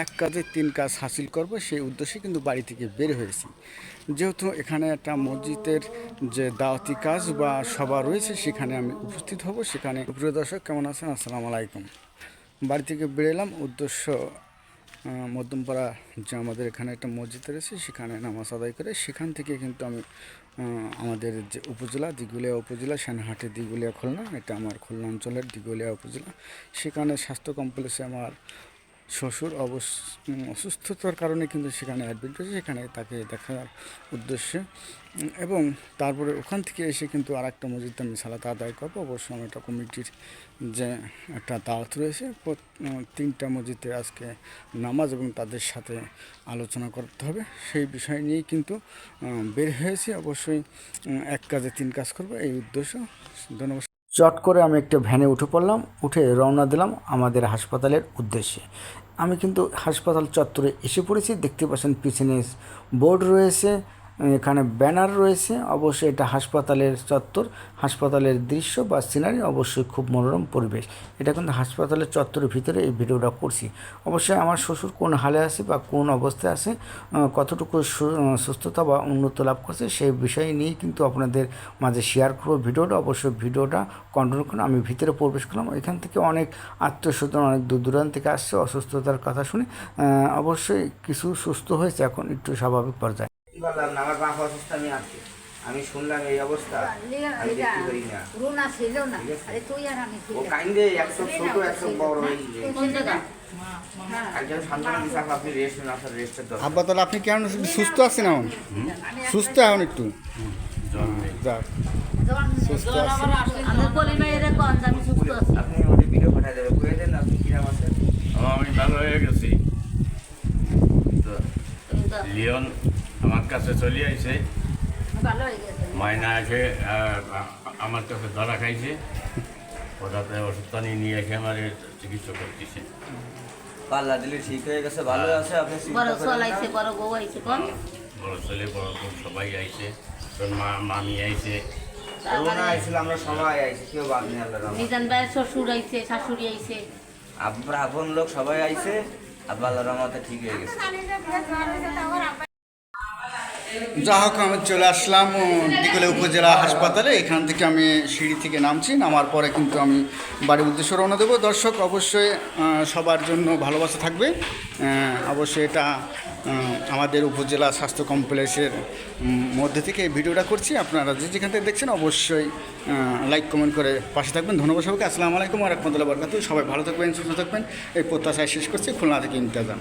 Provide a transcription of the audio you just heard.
এক কাজে তিন কাজ হাসিল করব, সেই উদ্দেশ্যে কিন্তু বাড়ি থেকে বের হয়েছি। যেহেতু এখানে একটা মসজিদের যে দাওয়াতি কাজ বা সভা রয়েছে, সেখানে আমি উপস্থিত হব। সেখানে প্রিয় দর্শক, কেমন আছেন? আসসালামু আলাইকুম। বাড়ি থেকে বেরোলাম উদ্দেশ্য মধ্যমপাড়া যে আমাদের এখানে একটা মসজিদ রয়েছে, সেখানে নামাজ আদায় করে সেখান থেকে কিন্তু আমি আমাদের যে উপজেলা দিগুলিয়া উপজেলা, সেনহাটি দিগুলিয়া খুলনা, এটা আমার খুলনা অঞ্চলের দিগুলিয়া উপজেলা। সেখানে স্বাস্থ্য কমপ্লেক্সে আমার শ্বশুর অবস- অসুস্থতার কারণে কিন্তু সেখানে অ্যাডমিট হয়েছে, সেখানে তাকে দেখার উদ্দেশ্যে। এবং তারপরে ওখান থেকে এসে কিন্তু আর একটা মসজিদে আমি সালাত আদায় করব। অবশ্য আমার একটা কমিটির যে একটা দাওয়াত রয়েছে তিনটা মসজিদে আজকে নামাজ এবং তাদের সাথে আলোচনা করতে হবে। সেই বিষয় নিয়েই কিন্তু বের হয়েছি। অবশ্যই এক কাজে তিন কাজ করব। এই উদ্দেশ্য। ধন্যবাদ। চট করে আমি একটা ভ্যানে উঠে পড়লাম, উঠে রওনা দিলাম আমাদের হাসপাতালের উদ্দেশ্যে। আমি কিন্তু হাসপাতাল চত্বরে এসে পড়েছি, দেখতে পাচ্ছেন পিছনে বোর্ড রয়েছে এখানে ব্যানার রয়েছে। অবশ্যই এটা হাসপাতালের চত্বর, হাসপাতালের দৃশ্য বা সিনারি অবশ্যই খুব মনোরম পরিবেশ। এটা কিন্তু হাসপাতালের চত্বরের ভিতরে এই ভিডিওটা করছি। অবশ্যই আমার শ্বশুর কোন হালে আছে বা কোন অবস্থায় আছে কতটুকু সুস্থতা বা উন্নত লাভ করছে সেই বিষয় নিয়েই কিন্তু আপনাদের মাঝে শেয়ার করব ভিডিওটা। অবশ্যই ভিডিওটা কন্ট্রোল করুন। আমি ভিতরে প্রবেশ করলাম। এখান থেকে অনেক আত্মীয় স্বজন অনেক দূর দূরান্ত থেকে আসছে। অসুস্থতার কথা শুনে অবশ্যই কিছু সুস্থ হয়েছে। এখন একটু স্বাভাবিক পর্যায়ে। বললাম না? আমার বাপ অসুস্থ আমি আছি। আমি শুনলাম এই অবস্থা আমি দেখতে পারি না। রুনা ছিল না। আরে তুই আর আমি ও ছিলাম। কাইন্দে একশো ছোট একশো বড় এই যে একজন সান্ত্বনা আপনি রেস্ট নিন আপনার রেস্টের দরকার। আব্বা তাহলে আপনি কেমন সুস্থ আছেন এখন? সুস্থ এখন একটু? যাক। সুস্থ আপনি ওদের ভিডিও পাঠিয়ে দেবেন। কয়ে দেন আপনি কিরাম আছেন আমি ভালো হয়ে গেছি। তো। লিওন আমার কাছে চলে আইছে। হয়ে মায়না এসে আমার কাছে ধরা খাইছে। ওটাতে ওষুধ পানি নিয়ে এসে আমার চিকিৎসা করতেছে। পাল্লা দিলে ঠিক হয়ে গেছে ভালো আছে আপনি বড় চিন্তা চলাইছে বড় বউ আইছে কোন? বড় ছেলে বড় বোন সবাই আইছে। তোর মা মামি আইছে। রোনা আইছিল আমরা সবাই আইছি কেউ বাদ নেই শ্বশুর আইছে শাশুড়ি আইছে। আপন লোক সবাই আইছে আব্বা আল্লাহর রহমতে ঠিক হয়ে গেছে। যা হোক, আমি চলে আসলাম দিকলে উপজেলা হাসপাতালে। এখান থেকে আমি সিঁড়ি থেকে নামছি, নামার পরে কিন্তু আমি বাড়ির উদ্দেশ্যে রওনা দেবো। দর্শক, অবশ্যই সবার জন্য ভালোবাসা থাকবে। অবশ্যই এটা আমাদের উপজেলা স্বাস্থ্য কমপ্লেক্সের মধ্যে থেকে এই ভিডিওটা করছি। আপনারা যে যেখান থেকে দেখছেন, অবশ্যই লাইক কমেন্ট করে পাশে থাকবেন। ধন্যবাদ সবাইকে। আসসালামু আলাইকুম আর রহমতুল্লাহ বরকাত সবাই ভালো থাকবেন, সুস্থ থাকবেন। এই প্রত্যাশায় শেষ করছি। খুলনা থেকে আহমেদ।